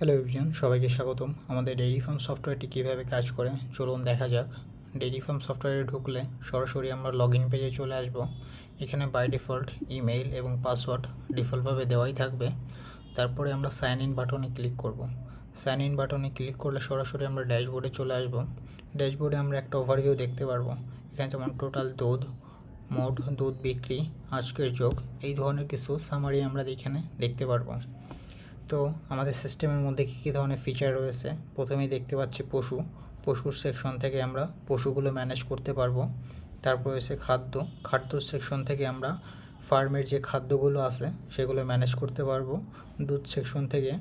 Hello everyone সবাইকে স্বাগতম। আমাদের ডেইরি ফার্ম সফটওয়্যারটি কীভাবে কাজ করে, চলুন দেখা যাক। ডেইরি ফার্ম সফটওয়্যারে ঢুকলে সরাসরি আমরা লগ ইন পেজে চলে আসব। এখানে বাই ডিফল্ট ইমেইল এবং পাসওয়ার্ড ডিফল্টভাবে দেওয়াই থাকবে। তারপরে আমরা সাইন ইন বাটনে ক্লিক করব। সাইন ইন বাটনে ক্লিক করলে সরাসরি আমরা ড্যাশবোর্ডে চলে আসব। ড্যাশবোর্ডে আমরা একটা ওভারভিউ দেখতে পারব। এখানে যেমন টোটাল দুধ, মোট দুধ বিক্রি, আজকের যোগ, এই ধরনের কিছু সামারি আমরা এখানে দেখতে পারব। তো আমাদের সিস্টেমের মধ্যে কী কী ধরনের ফিচার রয়েছে? প্রথমেই দেখতে পাচ্ছি পশু। পশুর সেকশন থেকে আমরা পশুগুলো ম্যানেজ করতে পারব। তারপর রয়েছে খাদ্য। খাদ্য সেকশন থেকে আমরা ফার্মের যে খাদ্যগুলো আছে, সেগুলো ম্যানেজ করতে পারব। দুধ সেকশন থেকে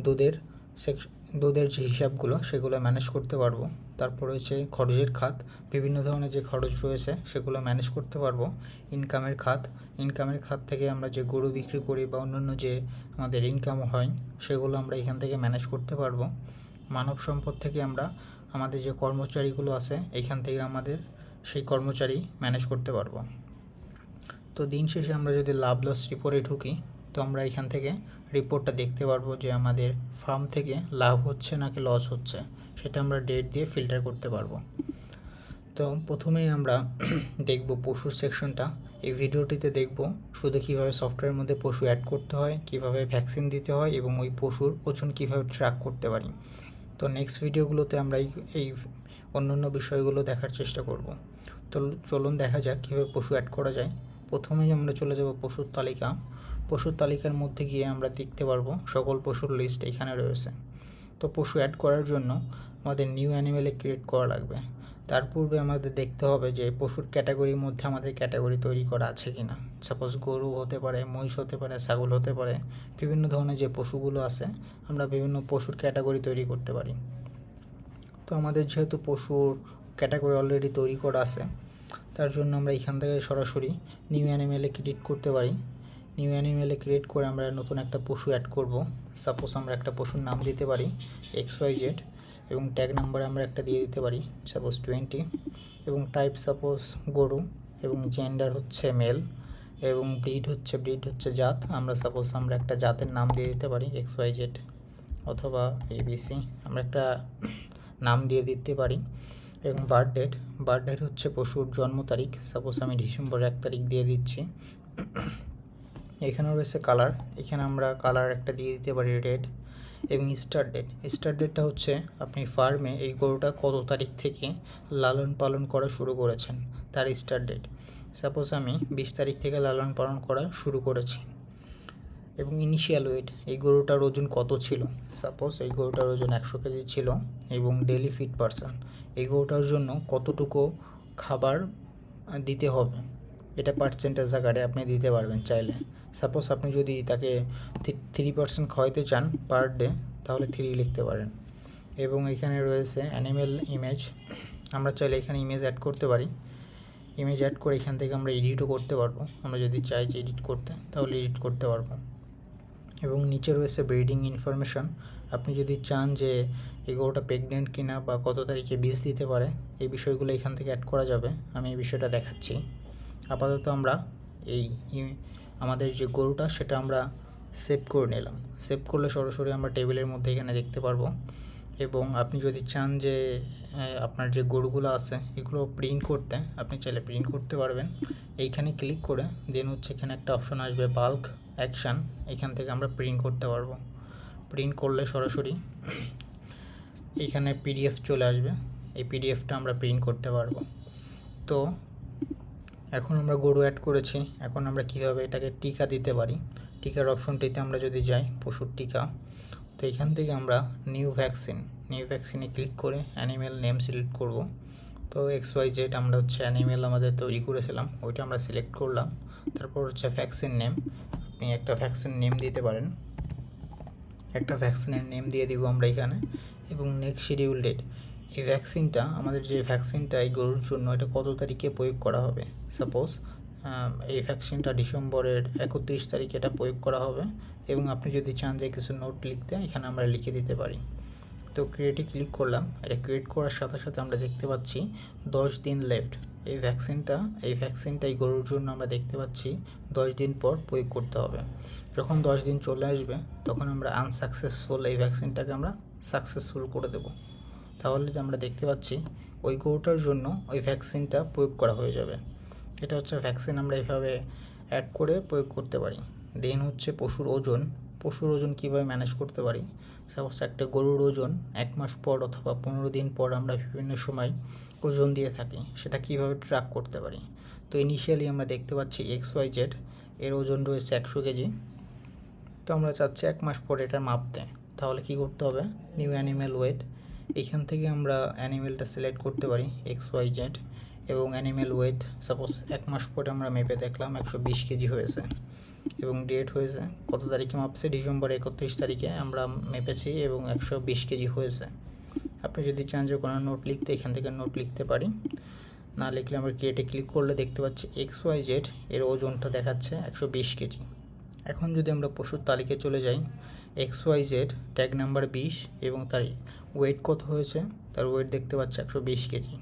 দুধের সেক দুধের যে হিসাবগুলো, সেগুলো ম্যানেজ করতে পারব। তারপর রয়েছে খরচের খাত। বিভিন্ন ধরনের যে খরচ রয়েছে, সেগুলো ম্যানেজ করতে পারব। ইনকামের খাত ইনকামের খাত থেকে আমরা যে গরু বিক্রি করি বা অন্যান্য যে আমাদের ইনকাম হয়, সেগুলো আমরা এখান থেকে ম্যানেজ করতে পারব। মানব সম্পদ থেকে আমরা আমাদের যে কর্মচারীগুলো আছে, এখান থেকে আমাদের সেই কর্মচারী ম্যানেজ করতে পারব। তো দিন শেষে আমরা যদি লাভ লস রিপোর্টে ঢুকি, তো আমরা এখান থেকে রিপোর্টটা দেখতে পারব যে আমাদের ফার্ম থেকে লাভ হচ্ছে নাকি লস হচ্ছে, সেটা আমরা ডেট দিয়ে ফিল্টার করতে পারব। তো প্রথমেই আমরা দেখব পশুর সেকশনটা এই ভিডিওটিতে দেখব শুধু কীভাবে সফটওয়্যারের মধ্যে পশু অ্যাড করতে হয়, কীভাবে ভ্যাকসিন দিতে হয় এবং ওই পশুর ওজন কীভাবে ট্র্যাক করতে পারি। তো নেক্সট ভিডিওগুলোতে আমরা এই অন্যান্য বিষয়গুলো দেখার চেষ্টা করব। তো চলুন দেখা যাক কীভাবে পশু অ্যাড করা যায়। প্রথমেই আমরা চলে যাব পশুর তালিকা। পশুর তালিকার মধ্যে গিয়ে আমরা দেখতে পারব সকল পশুর লিস্ট এখানে রয়েছে। তো পশু অ্যাড করার জন্য আমাদের নিউ অ্যানিমেলে ক্রিয়েট করা লাগবে। তার পূর্বে আমাদের দেখতে হবে যে পশুর ক্যাটাগরির মধ্যে আমাদের ক্যাটাগরি তৈরি করা আছে কি না সাপোজ গরু হতে পারে, মহিষ হতে পারে, ছাগল হতে পারে, বিভিন্ন ধরনের যে পশুগুলো আছে, আমরা বিভিন্ন পশুর ক্যাটাগরি তৈরি করতে পারি। তো আমাদের যেহেতু পশুর ক্যাটাগরি অলরেডি তৈরি করা আছে, তার জন্য আমরা এখান থেকে সরাসরি নিউ অ্যানিমেলে ক্রিয়েট করতে পারি। নিউ অ্যানিমেলে ক্রিয়েট করে আমরা নতুন একটা পশু অ্যাড করব। সাপোজ আমরা একটা পশুর নাম দিতে পারি এক্স ওয়াই জেড এবং ট্যাগ নাম্বার আমরা একটা দিয়ে দিতে পারি সাপোজ টোয়েন্টি এবং টাইপ সাপোজ গরু, এবং জেন্ডার হচ্ছে মেল এবং ব্রিড হচ্ছে ব্রিড হচ্ছে জাত, আমরা সাপোজ আমরা একটা জাতের নাম দিয়ে দিতে পারি এক্স ওয়াই জেড অথবা এবিসি আমরা একটা নাম দিয়ে দিতে পারি, এবং বার্থ ডেট বার্থ ডেট হচ্ছে পশুর জন্ম তারিখ সাপোজ আমি ডিসেম্বর এক তারিখ দিয়ে দিচ্ছি। এখানেও রয়েছে কালার এখানে আমরা কালার একটা দিয়ে দিতে পারি রেড এবং স্টার ডেট স্টার ডেটটা হচ্ছে আপনি ফার্মে এই গরুটা কত তারিখ থেকে লালন পালন করা শুরু করেছেন, তার স্টার ডেট সাপোজ আমি বিশ তারিখ থেকে লালন পালন করা শুরু করেছি। এবং ইনিশিয়াল ওয়েট এই গরুটার ওজন কত ছিল? সাপোজ এই গরুটার ওজন একশো কেজি ছিল এবং ডেলি ফিট পারসন এই গরুটার জন্য কতটুকু খাবার দিতে হবে? এটা পার্সেন্টেজ আকারে আপনি দিতে পারবেন চাইলে। সাপোজ আপনি যদি তাকে থ্রি পার্সেন্ট খাওয়াইতে চান পার ডে তাহলে থ্রি লিখতে পারেন। এবং এখানে রয়েছে অ্যানিমেল ইমেজ আমরা চাইলে এখানে ইমেজ অ্যাড করতে পারি। ইমেজ অ্যাড করে এখান থেকে আমরা এডিটও করতে পারব। আমরা যদি চাই যে এডিট করতে, তাহলে এডিট করতে পারব। এবং নিচে রয়েছে ব্রিডিং ইনফরমেশন আপনি যদি চান যে এই প্রেগনেন্ট কিনা বা কত তারিখে বীজ দিতে পারে, এই বিষয়গুলো এখান থেকে অ্যাড করা যাবে। আমি এই বিষয়টা দেখাচ্ছি। আপাতত আমরা এই আমাদের যে গরুটা, সেটা আমরা সেভ করে নিলাম। সেভ করলে সরাসরি আমরা টেবিলের মধ্যে এখানে দেখতে পারব। এবং আপনি যদি চান যে আপনার যে গরুগুলো আছে, এগুলো প্রিন্ট করতে, আপনি চাইলে প্রিন্ট করতে পারবেন। এইখানে ক্লিক করে দেন হচ্ছে এখানে একটা অপশন আসবে বাল্ক অ্যাকশান এখান থেকে আমরা প্রিন্ট করতে পারব। প্রিন্ট করলে সরাসরি এখানে পিডিএফ চলে আসবে। এই পিডিএফটা আমরা প্রিন্ট করতে পারব। তো এখন আমরা গরু অ্যাড করেছি, এখন আমরা কীভাবে এটাকে টিকা দিতে পারি? টিকার অপশনটিতে আমরা যদি যাই, পশুর টিকা, তো এখান থেকে আমরা নিউ ভ্যাকসিন নিউ ভ্যাকসিনে ক্লিক করে অ্যানিমেল নেম সিলেক্ট করব। তো এক্স ওয়াই জেড আমরা হচ্ছে অ্যানিমেল আমাদের তৈরি করেছিলাম, ওইটা আমরা সিলেক্ট করলাম। তারপর হচ্ছে ভ্যাকসিন নেম আপনি একটা ভ্যাকসিন নেম দিতে পারেন। একটা ভ্যাকসিনের নেম দিয়ে দিব আমরা এখানে, এবং নেক্সট শিডিউল ডেট এই ভ্যাকসিনটা আমাদের যে ভ্যাকসিনটা এই গরুর জন্য এটা কত তারিখে প্রয়োগ করা হবে? সাপোজ এই ভ্যাকসিনটা ডিসেম্বরের একত্রিশ তারিখে এটা প্রয়োগ করা হবে এবং আপনি যদি চান যে কিছু নোট লিখতে, এখানে আমরা লিখে দিতে পারি। তো ক্রিয়েটে ক্লিক করলাম, এটা ক্রিয়েট করার সাথে সাথে আমরা দেখতে পাচ্ছি দশ দিন লেফট এই ভ্যাকসিনটা এই ভ্যাকসিনটা এই গরুর জন্য আমরা দেখতে পাচ্ছি দশ দিন পর প্রয়োগ করতে হবে। যখন দশ দিন চলে আসবে, তখন আমরা আনসাকসেসফুল এই ভ্যাকসিনটাকে আমরা সাকসেসফুল করে দেব। তাহলে আমরা দেখতে পাচ্ছি, ওই গরুটার জন্য ওই ভ্যাকসিনটা প্রয়োগ করা হয়ে যাবে। এটা হচ্ছে ভ্যাকসিন আমরা এইভাবে অ্যাড করে প্রয়োগ করতে পারি। দেন হচ্ছে পশুর ওজন। পশুর ওজন কীভাবে ম্যানেজ করতে পারি? সাপোজ একটা গরুর ওজন এক মাস পর অথবা পনেরো দিন পর আমরা বিভিন্ন সময় ওজন দিয়ে থাকি, সেটা কীভাবে ট্র্যাক করতে পারি? তো ইনিশিয়ালি আমরা দেখতে পাচ্ছি এক্স ওয়াই জেড এর ওজন রয়েছে একশো কেজি। তো আমরা চাচ্ছি এক মাস পর এটা মাপতে তাহলে কি করতে হবে? নিউ অ্যানিম্যাল ওয়েট এখান থেকে আমরা অ্যানিমেলটা সিলেক্ট করতে পারি এক্স ওয়াই জেড এবং অ্যানিমেল ওয়েট সাপোজ এক মাস পরে আমরা মেপে দেখলাম একশো বিশ কেজি হয়েছে। এবং ডেট হয়েছে কত তারিখে মাপছে? ডিসেম্বর একত্রিশ তারিখে আমরা মেপেছি এবং একশো বিশ কেজি হয়েছে। আপনি যদি চান যে কোনো নোট লিখতে, এখান থেকে নোট লিখতে পারি। না লিখলে আমরা ক্রিয়েটে ক্লিক করলে দেখতে পাচ্ছি এক্স ওয়াই জেড এর ওজনটা দেখাচ্ছে একশো বিশ কেজি। এখন যদি আমরা পশুর তালিকায় চলে যাই X Y Z tag number বিশ এবং তার ওয়েট কত হয়েছে? তার ওয়েট দেখতে পাচ্ছি একশো বিশ কেজি।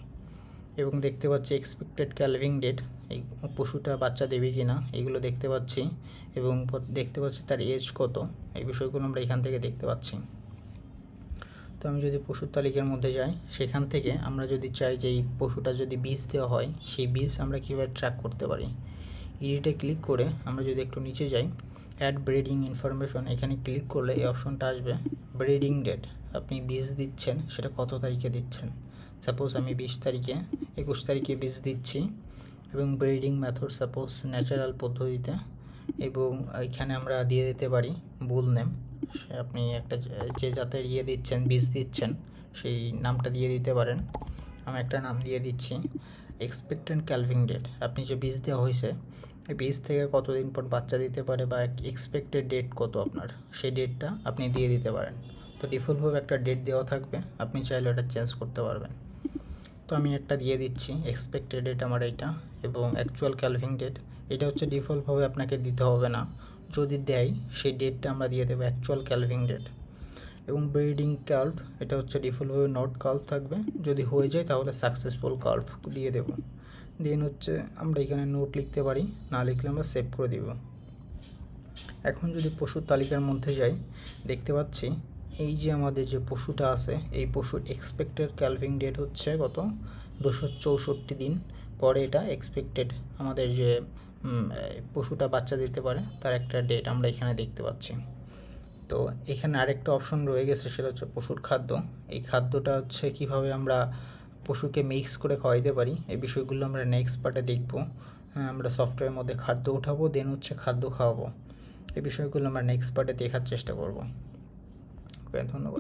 এবং দেখতে পাচ্ছি এক্সপেক্টেড ক্যালভিং ডেট এই পশুটা বাচ্চা দেবে কি না এগুলো দেখতে পাচ্ছি। এবং দেখতে পাচ্ছি তার এজ কত, এই বিষয়গুলো আমরা এখান থেকে দেখতে পাচ্ছি। তো আমি যদি পশুর তালিকার মধ্যে যাই, সেখান থেকে আমরা যদি চাই যে এই পশুটা যদি বীজ দেওয়া হয়, সেই বীজ আমরা কীভাবে ট্র্যাক করতে পারি? ইডিটে ক্লিক করে আমরা যদি একটু নিচে যাই অ্যাড ব্রিডিং ইনফরমেশন এখানে ক্লিক করলে এই অপশনটা আসবে। ব্রিডিং ডেট আপনি বীজ দিচ্ছেন, সেটা কত তারিখে দিচ্ছেন? সাপোজ আমি বিশ তারিখে, একুশ তারিখে বীজ দিচ্ছি, এবং ব্রিডিং মেথড সাপোজ ন্যাচারাল পদ্ধতিতে, এবং এখানে আমরা দিয়ে দিতে পারি বুল নেম সে আপনি একটা যে- জাতের ইয়ে দিচ্ছেন, বীজ দিচ্ছেন, সেই নামটা দিয়ে দিতে পারেন। আমি একটা নাম দিয়ে দিচ্ছি। এক্সপেক্টেন্ট ক্যালভিং ডেট আপনি যে বীজ দেওয়া হয়েছে বীজ থেকে কতদিন পর বাচ্চা দিতে পারে বা এক্সপেক্টেড ডেট কত আপনার? সেই ডেটটা আপনি দিয়ে দিতে পারেন। তো ডিফল্টভাবে একটা ডেট দেওয়া থাকবে, আপনি চাইলে ওটা চেঞ্জ করতে পারবেন। তো আমি একটা দিয়ে দিচ্ছি এক্সপেক্টেড ডেট আমার এটা এবং অ্যাকচুয়াল ক্যালভিং ডেট এটা হচ্ছে ডিফল্টভাবে আপনাকে দিতে হবে না। যদি দেয়, সেই ডেটটা আমরা দিয়ে দেবো অ্যাকচুয়াল ক্যালভিং ডেট এবং ব্রিডিং কার্ভ এটা হচ্ছে ডিফল্টভাবে নট কার্ভ থাকবে। যদি হয়ে যায় তাহলে সাকসেসফুল কার্ভ দিয়ে দেবো। দেন হচ্ছে আমরা এখানে নোট লিখতে পারি, না লিখলে আমরা সেভ করে দিব। এখন যদি পশুর তালিকার মধ্যে যাই, দেখতে পাচ্ছি এই যে আমাদের যে পশুটা আছে, এই পশুর এক্সপেক্টেড ক্যালভিং ডেট হচ্ছে কত? দুশো চৌষট্টি দিন। পরে এটা এক্সপেক্টেড আমাদের যে পশুটা বাচ্চা দিতে পারে, তার একটা ডেট আমরা এখানে দেখতে পাচ্ছি। তো এখানে আরেকটা অপশন রয়ে গেছে, সেটা হচ্ছে পশুর খাদ্য। এই খাদ্যটা হচ্ছে কীভাবে আমরা পশুকে মিক্স করে খাওয়াইতে পারি। এই বিষয়গুলো আমরা নেক্সট পার্টে দেখব। আমরা সফটওয়্যারের মধ্যে খাদ্য উঠাবো দেন হচ্ছে খাদ্য খাওয়াবো। এই বিষয়গুলো আমরা নেক্সট পার্টে দেখার চেষ্টা করব। ওকে, ধন্যবাদ।